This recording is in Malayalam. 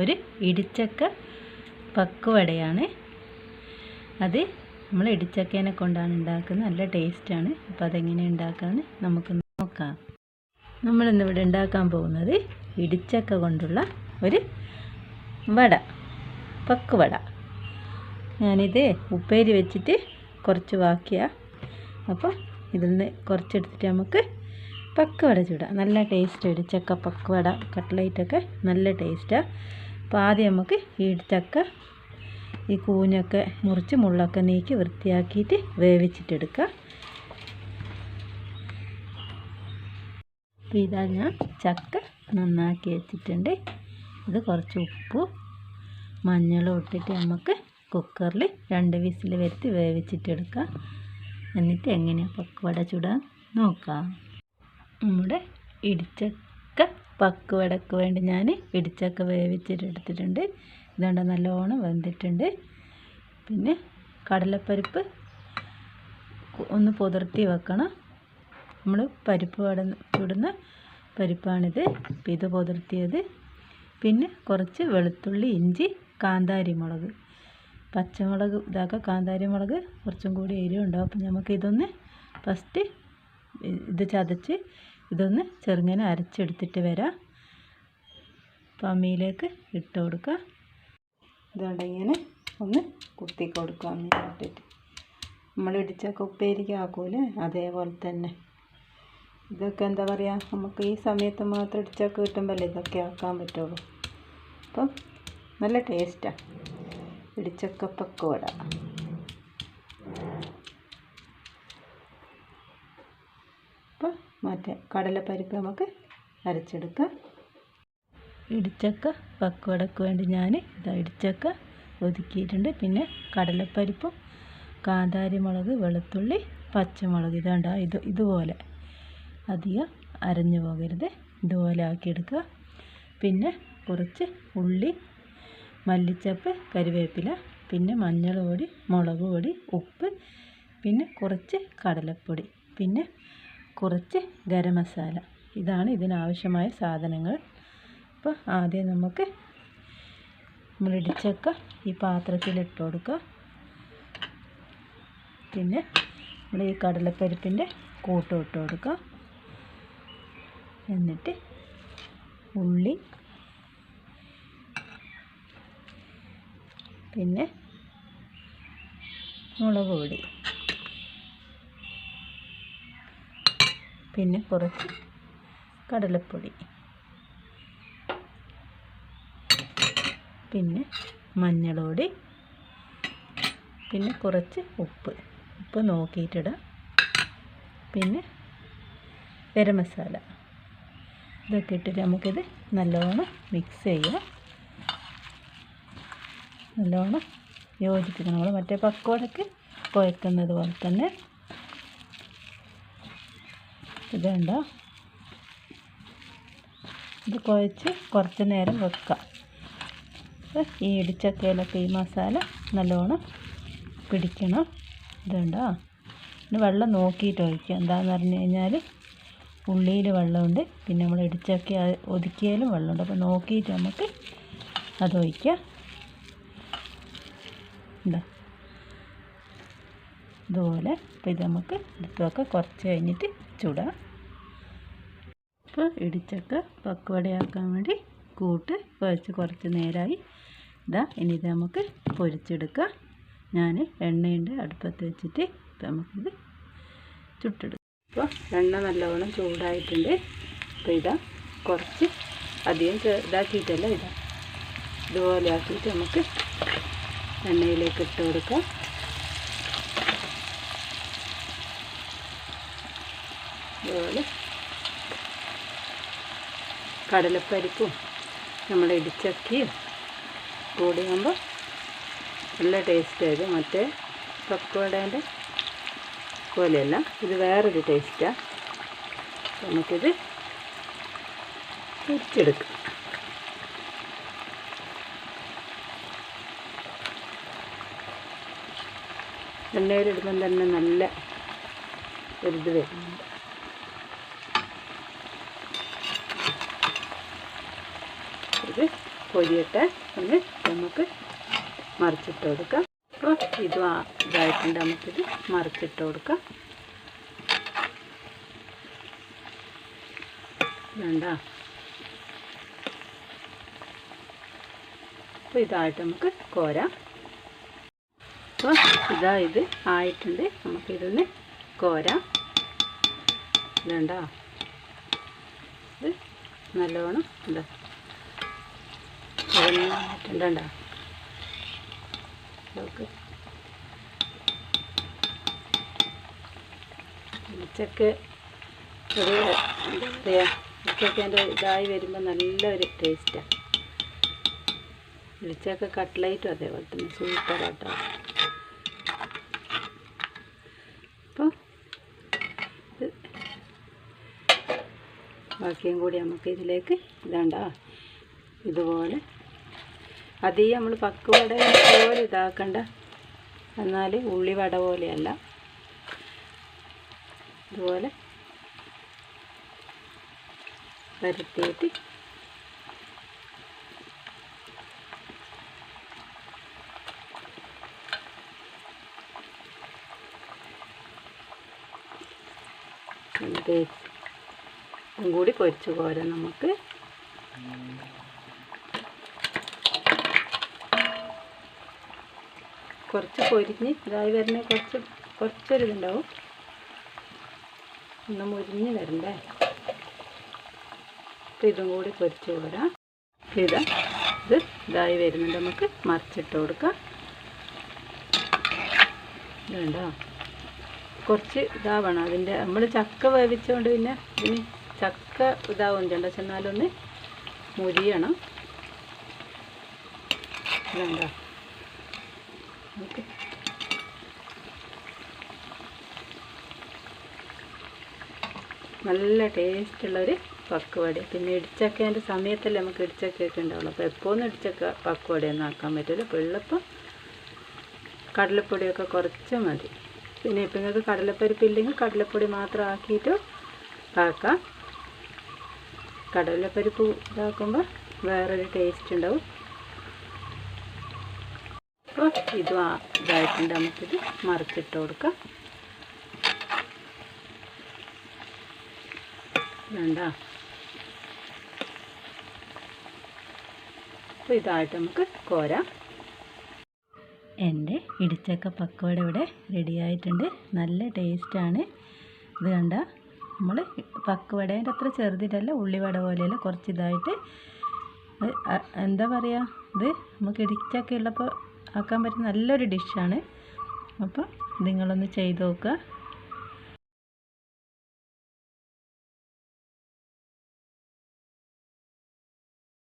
ഒരു ഇടിച്ചക്ക പക്കുവടയാണ്. അത് നമ്മൾ ഇടിച്ചക്കേനെ കൊണ്ടാണ് ഉണ്ടാക്കുന്നത്. നല്ല ടേസ്റ്റാണ് അപ്പോൾ അതെങ്ങനെ ഉണ്ടാക്കാമെന്ന് നമുക്ക് നോക്കാം. നമ്മളിന്നിവിടെ ഉണ്ടാക്കാൻ പോകുന്നത് ഇടിച്ചക്ക കൊണ്ടുള്ള ഒരു വട പക്കുവട. ഞാനിത് ഉപ്പേരി വെച്ചിട്ട് കുറച്ച് ബാക്കിയാ അപ്പോൾ ഇതിൽ നിന്ന് കുറച്ചെടുത്തിട്ട് നമുക്ക് പക്കുവട ചൂടാം. നല്ല ടേസ്റ്റ് ഇടിച്ചക്ക പക്കുവട കട്ട്ലൈറ്റൊക്കെ നല്ല ടേസ്റ്റാണ് അപ്പോൾ ആദ്യം നമുക്ക് ഈ ചക്ക ഈ കൂഞ്ഞൊക്കെ മുറിച്ച് മുള്ളൊക്കെ നീക്കി വൃത്തിയാക്കിയിട്ട് വേവിച്ചിട്ടെടുക്കുക അപ്പോൾ ഇതാ ഞാൻ ചക്ക നന്നാക്കി വെച്ചിട്ടുണ്ട്. ഇത് കുറച്ച് ഉപ്പ് മഞ്ഞളും ഇട്ടിട്ട് നമുക്ക് കുക്കറിൽ രണ്ട് വിസിൽ വരുത്തി വേവിച്ചിട്ടെടുക്കാം. എന്നിട്ട് എങ്ങനെയാണ് പക്കുവട ചുടാൻ നോക്കാം. നമ്മുടെ ഇടിച്ചക്ക പക്കുവടക്ക് വേണ്ടി ഞാൻ ഇടിച്ചക്ക വേവിച്ചിട്ടെടുത്തിട്ടുണ്ട്. ഇതുകൊണ്ട് നല്ലോണം വെന്തിട്ടുണ്ട്. പിന്നെ കടലപ്പരിപ്പ് ഒന്ന് പുതിർത്തി വെക്കണം. നമ്മൾ പരിപ്പ് വട ചുടുന്ന പരിപ്പാണിത്. ഇത് പുതിർത്തിയത്. പിന്നെ കുറച്ച് വെളുത്തുള്ളി ഇഞ്ചി കാന്താരി മുളക് പച്ചമുളക് ഇതാക്കുക കാന്താരി മുളക് കുറച്ചും കൂടി എരിവുണ്ടാവും. അപ്പം നമുക്ക് ഇതൊന്ന് ഫസ്റ്റ് ഇത് ചതച്ച് ഇതൊന്ന് ചെറുങ്ങനെ അരച്ചെടുത്തിട്ട് വരാം. പമ്മിയിലേക്ക് ഇട്ട് കൊടുക്കുക ഇതുകൊണ്ട് ഇങ്ങനെ ഒന്ന് കുത്തി കൊടുക്കുക നമ്മൾ ഇടിച്ചൊക്കെ ഉപ്പേരിക്ക് ആക്കൂലേ? അതേപോലെ തന്നെ. ഇതൊക്കെ എന്താ പറയുക നമുക്ക് ഈ സമയത്ത് മാത്രം ഇടിച്ചൊക്കെ കിട്ടുമ്പോഴല്ലേ ഇതൊക്കെ ആക്കാൻ പറ്റുള്ളൂ. അപ്പം നല്ല ടേസ്റ്റാണ് ഇടിച്ചക്ക പക്കവട അപ്പോൾ മറ്റേ കടലപ്പരിപ്പ് നമുക്ക് അരച്ചെടുക്കാം. ഇടിച്ചക്ക പക്വടക്ക് വേണ്ടി ഞാൻ ഇതാ ഇടിച്ചക്ക ഒതുക്കിയിട്ടുണ്ട്. പിന്നെ കടലപ്പരിപ്പും കാന്താരിമുളക് വെളുത്തുള്ളി പച്ചമുളക് ഇതാണ്ട ഇത് ഇതുപോലെ അധികം അരഞ്ഞു പോകരുത്. ഇതുപോലെ ആക്കിയെടുക്കുക. പിന്നെ കുറച്ച് ഉള്ളി മല്ലിച്ചപ്പ് കരിവേപ്പില പിന്നെ മഞ്ഞൾ പൊടി മുളക് പൊടി ഉപ്പ് പിന്നെ കുറച്ച് കടലപ്പൊടി. പിന്നെ കുറച്ച് ഗരം മസാല. ഇതാണ് ഇതിനാവശ്യമായ സാധനങ്ങൾ. അപ്പോൾ ആദ്യം നമുക്ക് നമ്മൾ ഈ പാത്രത്തിൽ ഇട്ട് കൊടുക്കുക. പിന്നെ നമ്മൾ ഈ കടലപ്പരിപ്പിന്റെ കൂട്ടം ഇട്ട് കൊടുക്കുക. എന്നിട്ട് ഉള്ളി പിന്നെ മുളക് പൊടി. പിന്നെ കുറച്ച് കടലപ്പൊടി. പിന്നെ മഞ്ഞളോടി. പിന്നെ കുറച്ച് ഉപ്പ്. ഉപ്പ് നോക്കിയിട്ടിടാം. പിന്നെ ഗരം മസാല. ഇതൊക്കെ ഇട്ടിട്ട് നമുക്കിത് നല്ലോണം മിക്സ് ചെയ്യാം. നല്ലോണം യോജിപ്പിക്കണം. നമ്മൾ മറ്റേ പക്കോടക്ക് കുഴക്കുന്നത് പോലെ തന്നെ ഇതുണ്ടോ. ഇത് കുഴച്ച് കുറച്ച് നേരം വെക്കുക. ഈ ഇടിച്ചക്കയിലൊക്കെ ഈ മസാല നല്ലോണം പിടിക്കണം. ഇതുണ്ടോ? ഇത് വെള്ളം നോക്കിയിട്ട് ഒഴിക്കുക. എന്താണെന്ന് പറഞ്ഞു കഴിഞ്ഞാൽ ഉള്ളിയിൽ വെള്ളമുണ്ട്. പിന്നെ നമ്മൾ ഇടിച്ചക്ക ഒതുക്കിയാലും വെള്ളമുണ്ട്. അപ്പോൾ നോക്കിയിട്ട് നമുക്ക് അത് ഒഴിക്കുക. എന്താ ഇതുപോലെ. അപ്പോൾ ഇത് നമുക്ക് എടുത്തൊക്കെ കുറച്ച് കഴിഞ്ഞിട്ട് ചൂടാം. ഇപ്പോൾ ഇടിച്ചക്ക പക്വടയാക്കാൻ വേണ്ടി കൂട്ട് കുഴച്ച് കുറച്ച് നേരമായി ഇതാ ഇനി ഇത് നമുക്ക് പൊരിച്ചെടുക്കാം. ഞാൻ എണ്ണയുണ്ട് അടുപ്പത്ത് വെച്ചിട്ട് ഇപ്പം നമുക്കിത് ചുട്ടെടുക്കാം. അപ്പോൾ എണ്ണ നല്ലവണ്ണം ചൂടായിട്ടുണ്ട്. അപ്പോൾ ഇതാ കുറച്ച് അധികം ഇതാക്കിയിട്ടല്ല ഇതാ. ഇതുപോലെ ആക്കിയിട്ട് നമുക്ക് എണ്ണയിലേക്ക് ഇട്ട് കൊടുക്കാം. ഇതുപോലെ കടലപ്പരിപ്പും നമ്മുടെ ഇടിച്ചക്കിയും കൂടിയാകുമ്പോൾ നല്ല ടേസ്റ്റായത് മറ്റേ പക്കോടേന്റെ പോലെയല്ല ഇത് വേറൊരു ടേസ്റ്റാണ് നമുക്കിത് പൊരിച്ചെടുക്കാം. എണ്ണയിലിടുമ്പം തന്നെ നല്ല ഒരിത് വരുന്നുണ്ട് ഇത് പൊരിയട്ടെ. ഒന്ന് നമുക്ക് മറിച്ചിട്ട് കൊടുക്കാം. അപ്പോൾ ഇത് ഇതായിട്ടുണ്ട്. നമുക്കിത് മറിച്ചിട്ട് കൊടുക്കാം. വേണ്ട അപ്പോൾ ഇതായിട്ട് നമുക്ക് കോരാം. അപ്പോൾ ഇതാ ഇത് ആയിട്ടുണ്ട്. നമുക്കിതൊന്ന് കോരാം. വേണ്ട ഇത് നല്ലോണം എന്താ ആയിട്ടുണ്ടോ നോക്ക്. ഉച്ചയ്ക്ക് ഒരു എന്താ പറയുക ഉച്ചയ്ക്ക് അതിന്റെ ഇതായി വരുമ്പോൾ നല്ലൊരു ടേസ്റ്റാണ് ഉച്ചയ്ക്ക് കട്ട്ലൈറ്റും അതേപോലെ തന്നെ സൂപ്പറാട്ടോ അപ്പോൾ ബാക്കിയും കൂടി നമുക്ക് ഇതിലേക്ക് ഇതാണ്ട. ഇതുപോലെ അധികം നമ്മൾ പക്കുവട പോലെ ഇതാക്കണ്ട. എന്നാൽ ഉള്ളിവട പോലെയല്ല. ഇതുപോലെ ഇതും കൂടി പൊരിച്ചു കോരാം നമുക്ക്. കുറച്ച് പൊരിഞ്ഞ് ഇതായി വരുന്ന കുറച്ച് കുറച്ചൊരിതുണ്ടാവും. ഒന്ന് മുരിഞ്ഞ് വരണ്ടേ? അപ്പം ഇതും കൂടി പൊരിച്ച് പോരാം. ഇതാ ഇത് ഇതായി വരുന്നുണ്ട്. നമുക്ക് മറിച്ചിട്ട് കൊടുക്കാം. ഇതുണ്ടോ കുറച്ച് ഇതാവണം. അതിന്റെ നമ്മൾ ചക്ക വേവിച്ചുകൊണ്ട് പിന്നെ ഇതിന് ചക്ക ഇതാവും ചെണ്ട. ചെന്നാലൊന്ന് മുരിയണം. ഇതുണ്ടോ നല്ല ടേസ്റ്റുള്ളൊരു പക്കുവട. പിന്നെ ഇടിച്ചക്കേന്റെ സമയത്തല്ലേ നമുക്ക് ഇടിച്ചക്കയൊക്കെ ഉണ്ടാവുള്ളൂ. അപ്പോൾ എപ്പോഴൊന്നും ഇടിച്ചക്ക പക്കുവടയൊന്നും ആക്കാൻ പറ്റില്ല. വെള്ളപ്പം കടലപ്പൊടിയൊക്കെ കുറച്ച് മതി. പിന്നെ ഇപ്പം നിങ്ങൾക്ക് കടലപ്പരിപ്പ് ഇല്ലെങ്കിൽ കടലപ്പൊടി മാത്രം ആക്കിയിട്ട് ആക്കാം. കടലപ്പരിപ്പ് ഇതാക്കുമ്പോൾ വേറൊരു ടേസ്റ്റ് ഉണ്ടാവും. അപ്പോൾ ഇതും ഇതായിട്ടുണ്ട്. നമുക്കിത് മറിച്ചിട്ട് കൊടുക്കാം. വേണ്ട അപ്പോൾ ഇതായിട്ട് നമുക്ക് കോരാം. എന്റെ ഇടിച്ചക്ക പക്കോട ഇവിടെ റെഡിയായിട്ടുണ്ട് നല്ല ടേസ്റ്റാണ് ഇത് കണ്ട? നമ്മൾ പക്കവടേന്റെ അത്ര ചെറുതിട്ടല്ല ഉള്ളിവട പോലെയല്ല. കുറച്ച് ഇതായിട്ട് എന്താ പറയുക ഇത് നമുക്ക് ഇടിച്ചൊക്കെ ഉള്ളപ്പോൾ ആക്കാൻ പറ്റുന്ന നല്ലൊരു ഡിഷാണ്. അപ്പോൾ നിങ്ങളൊന്ന് ചെയ്ത് നോക്കുക.